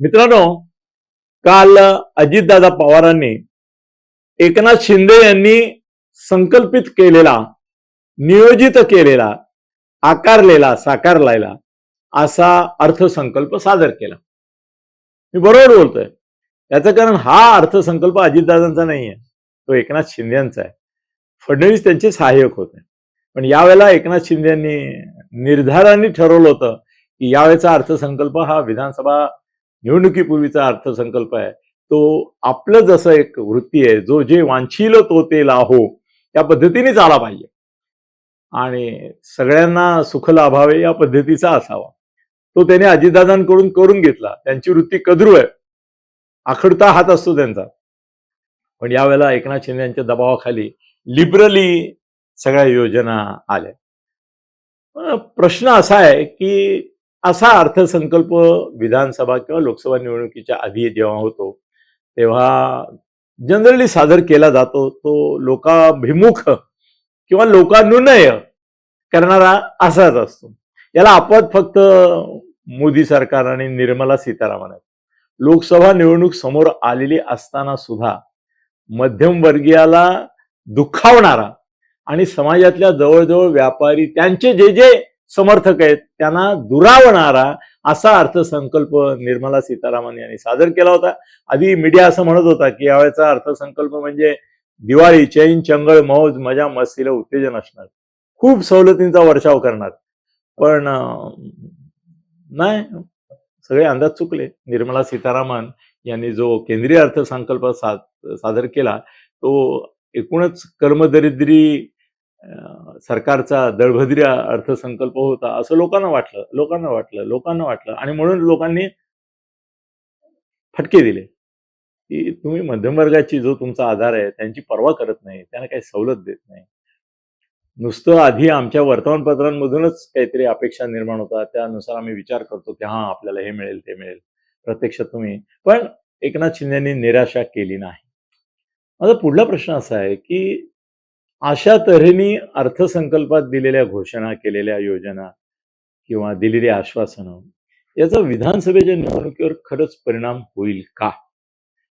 मित्रांनो काल अजितदादा पवारांनी एकनाथ शिंदे यांनी संकल्पित केलेला नियोजित केलेला आकारलेला साकारलेला असा अर्थसंकल्प सादर केला. मी बरोबर बोलतोय. याचं कारण हा अर्थसंकल्प अजितदादांचा नाही आहे तो एकनाथ शिंदेचा आहे. फडणवीस त्यांचे सहाय्यक होते. पण यावेळेला एकनाथ शिंदे यांनी निर्धाराने ठरवलं होतं की यावेळेचा अर्थसंकल्प हा विधानसभा निवडणुकीपूर्वीचा अर्थसंकल्प आहे. तो आपलं जसं एक वृत्ती आहे जो जे वांछील तो ते लाहो त्या पद्धतीने आला पाहिजे. आणि सगळ्यांना सुख लाभावे या पद्धतीचा असावा. तो त्याने अजितदादांकडून करून घेतला. त्यांची वृत्ती कद्रू आहे. आखडता हात असतो त्यांचा. पण यावेळेला एकनाथ शिंदे यांच्या दबावाखाली लिबरली सगळ्या योजना आल्या. प्रश्न असा आहे की असा अर्थसंकल्प विधानसभा किंवा लोकसभा निवडणुकीच्या आधी जेव्हा होतो तेव्हा जनरली सादर केला जातो. तो लोकाभिमुख किंवा लोकानुनय करणारा असाच असतो. याला अपवाद फक्त मोदी सरकार आणि निर्मला सीतारामन आहेत. लोकसभा निवडणूक समोर आलेली असताना सुद्धा मध्यमवर्गीयाला दुखावणारा आणि समाजातल्या जवळजवळ व्यापारी त्यांचे जे जे समर्थक आहेत. त्यांना दुरावणारा असा अर्थसंकल्प निर्मला सीतारामन यांनी सादर केला होता. आधी मीडिया असं म्हणत होता की यावेळेचा अर्थसंकल्प म्हणजे दिवाळी चैन चंगळ मौज मजा मस्तीला उत्तेजन असणार. खूप सवलतींचा वर्षाव करणार. पण नाही. सगळे अंदाज चुकले. निर्मला सीतारामन यांनी जो केंद्रीय अर्थसंकल्प सा सादर केला तो एकूणच कर्मदरिद्री सरकारचा दळभद्र्या अर्थसंकल्प होता असं लोकांना वाटलं लोकांना वाटलं लोकांना वाटलं. आणि म्हणून लोकांनी फटके दिले. की तुम्ही मध्यम वर्गाची जो तुमचा आधार आहे त्यांची पर्वा करत नाही त्यांना काही सवलत देत नाही. नुसतं आधी आमच्या वर्तमानपत्रांमधूनच काहीतरी अपेक्षा निर्माण होतात त्यानुसार आम्ही विचार करतो की हा आपल्याला हे मिळेल ते मिळेल प्रत्यक्षात तुम्ही. पण एकनाथ शिंदेनी निराशा केली नाही. माझा पुढला प्रश्न असा आहे की अशा तऱ्हेने अर्थसंकल्पात दिलेल्या घोषणा केलेल्या योजना किंवा दिलेली आश्वासनं याचा विधानसभेच्या निवडणुकीवर खरंच परिणाम होईल का?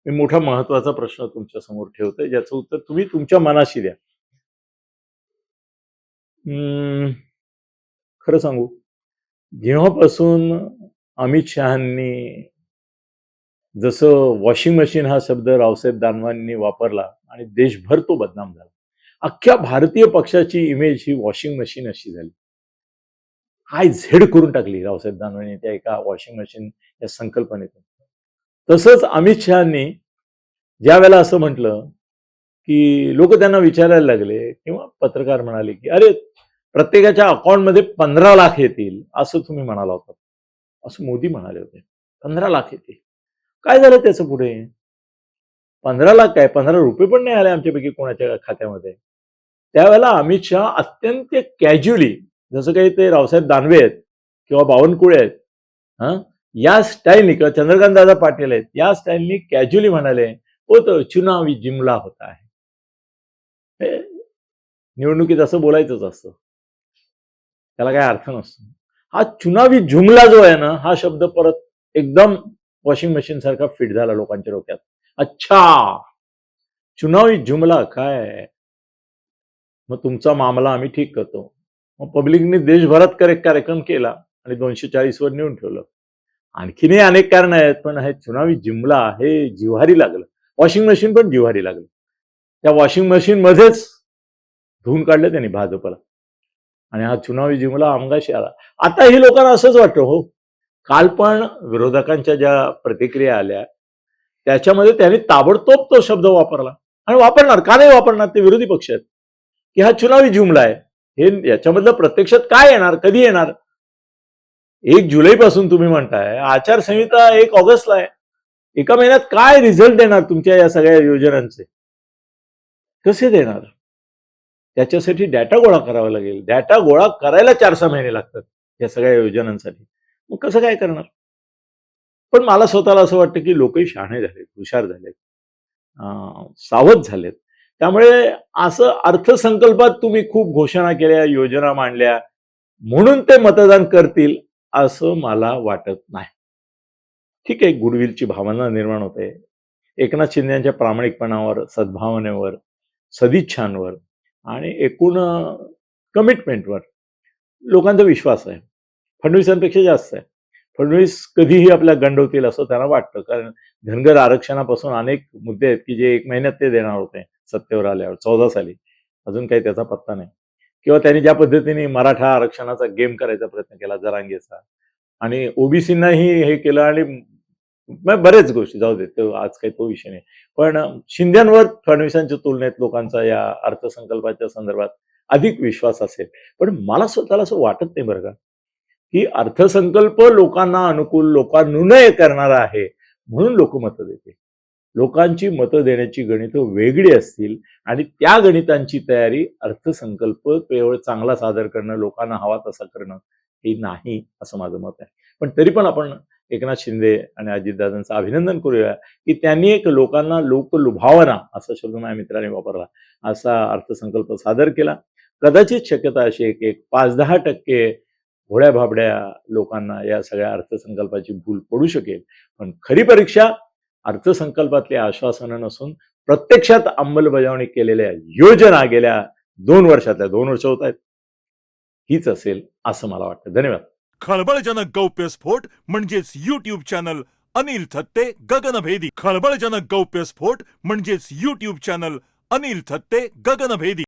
मी मोठा महत्त्वाचा प्रश्न तुमच्यासमोर ठेवतोय ज्याचं उत्तर तुम्ही तुमच्या मनाशी द्या. खरं सांगू जेव्हापासून अमित शहानी जसं वॉशिंग मशीन हा शब्द रावसाहेब दानवांनी वापरला आणि देशभर तो बदनाम झाला अख्ख्या भारतीय पक्षाची इमेज ही वॉशिंग मशीन अशी झाली. हाय झेड करून टाकली रावसाहेब दानवांनी त्या एका वॉशिंग मशीन या संकल्पनेतून. तसंच अमित शहानी ज्या वेळेला असं म्हटलं की लोक त्यांना विचारायला लागले किंवा पत्रकार म्हणाले की अरे प्रत्येकाच्या अकाउंटमध्ये पंधरा लाख येतील असं तुम्ही म्हणाला होता. असं मोदी म्हणाले होते. पंधरा लाख येतील. काय झालं त्याचं पुढे? पंधरा लाख काय? पंधरा रुपये पण नाही आले आमच्यापैकी कोणाच्या खात्यामध्ये? त्यावेळेला अमित शहा अत्यंत कॅज्युअली जसं काही ते रावसाहेब दानवे आहेत किंवा बावनकुळे आहेत हा या स्टाईलनी किंवा चंद्रकांत दादा पाटील आहेत या स्टाईलनी कॅज्युअली म्हणाले हो तो चुनावी जिमला होता आहे. निवडणुकीत असं बोलायचंच असतं. त्याला काय अर्थ नसतो. हा चुनावी जुमला जो आहे ना हा शब्द परत एकदम वॉशिंग मशीन सारखा फिट झाला लोकांच्या डोक्यात. अच्छा! चुनावी जुमला काय? मग तुमचा मामला आम्ही ठीक करतो. मग पब्लिकने देशभरात करेक्ट कार्यक्रम केला आणि दोनशे चाळीसवर नेऊन ठेवलं. आणखीनही अनेक कारण आहेत पण हे चुनावी जिमला हे जिव्हारी लागलं. वॉशिंग मशीन पण जिव्हारी लागलं. त्या वॉशिंग मशीन मध्येच धुवून काढलं त्यांनी भाजपला. आणि हा चुनावी जिमला आमगाशी आला. आता ही लोकांना असंच वाटतं हो. काल पण विरोधकांच्या ज्या प्रतिक्रिया आल्या त्याच्यामध्ये त्यांनी ताबडतोब तो शब्द वापरला. आणि वापरणार का नाही वापरणार ते विरोधी पक्ष आहेत. की हा चुनावी जुमला आहे. हे याच्यामधलं प्रत्यक्षात काय येणार कधी येणार? एक जुलै पासून तुम्ही म्हणताय. आचारसंहिता एक ऑगस्टला आहे. एका महिन्यात काय रिझल्ट देणार तुमच्या या सगळ्या योजनांचे? कसे देणार? त्याच्यासाठी डॅटा गोळा करावा लागेल. डॅटा गोळा करायला चार सहा महिने लागतात या सगळ्या योजनांसाठी. मग कसं काय करणार? पण मला स्वतःला असं वाटतं की लोकही शहाणे झालेत हुशार झालेत. सावध झालेत. त्यामुळे असं अर्थसंकल्पात तुम्ही खूप घोषणा केल्या योजना मांडल्या म्हणून ते मतदान करतील असं मला वाटत नाही. ठीक आहे गुडविलची भावना निर्माण होते. एकनाथ शिंदेच्या यांच्या प्रामाणिकपणावर सद्भावनेवर सदिच्छांवर आणि एकूण कमिटमेंटवर लोकांचा विश्वास आहे. फडणवीसांपेक्षा जास्त आहे. फडणवीस कधीही आपल्या गंडवतील असं त्यांना वाटतं. कारण धनगर आरक्षणापासून अनेक मुद्दे आहेत की जे एक महिन्यात ते देणार होते. सत्तेवर आल्यावर चौदा साली. अजून काही त्याचा पत्ता नाही. किंवा त्यांनी ज्या पद्धतीने मराठा आरक्षणाचा गेम करायचा प्रयत्न केला जरांगेचा. आणि ओबीसींनाही हे केलं आणि बरेच गोष्टी जाऊ देत आज काही तो विषय नाही. पण शिंद्यांवर फडणवीसांच्या तुलनेत लोकांचा या अर्थसंकल्पाच्या संदर्भात अधिक विश्वास असेल. पण मला स्वतःला असं वाटत नाही बरं का की अर्थसंकल्प लोकांना अनुकूल लोकांनुनय करणारा आहे म्हणून लोक मतं देतील. लोकांची मतं देण्याची गणितं वेगळी असतील आणि त्या गणितांची तयारी अर्थसंकल्प केवळ चांगला सादर करणं लोकांना हवा तसा करणं हे नाही असं माझं मत आहे. पण तरी पण आपण एकनाथ शिंदे आणि अजितदादांचं अभिनंदन करूया की त्यांनी एक लोकांना लोकलुभावना असा शब्द माझ्या मित्राने वापरला असा अर्थसंकल्प सादर केला. कदाचित शक्यता अशी आहे की एक पाच दहा टक्के घोड्या भाबड्या लोकांना या सगळ्या अर्थसंकल्पाची भूल पडू शकेल. पण खरी परीक्षा अर्थसंकल्पातली आश्वासनं नसून प्रत्यक्षात अंमलबजावणी केलेल्या योजना गेल्या दोन वर्षातल्या दोन वर्ष होत आहेत. हीच असेल असं मला वाटतं. धन्यवाद. खळबळजनक गौप्यस्फोट म्हणजेच युट्यूब चॅनल अनिल थत्ते गगनभेदी. खळबळजनक गौप्यस्फोट म्हणजेच युट्यूब चॅनल अनिल थत्ते गगनभेदी.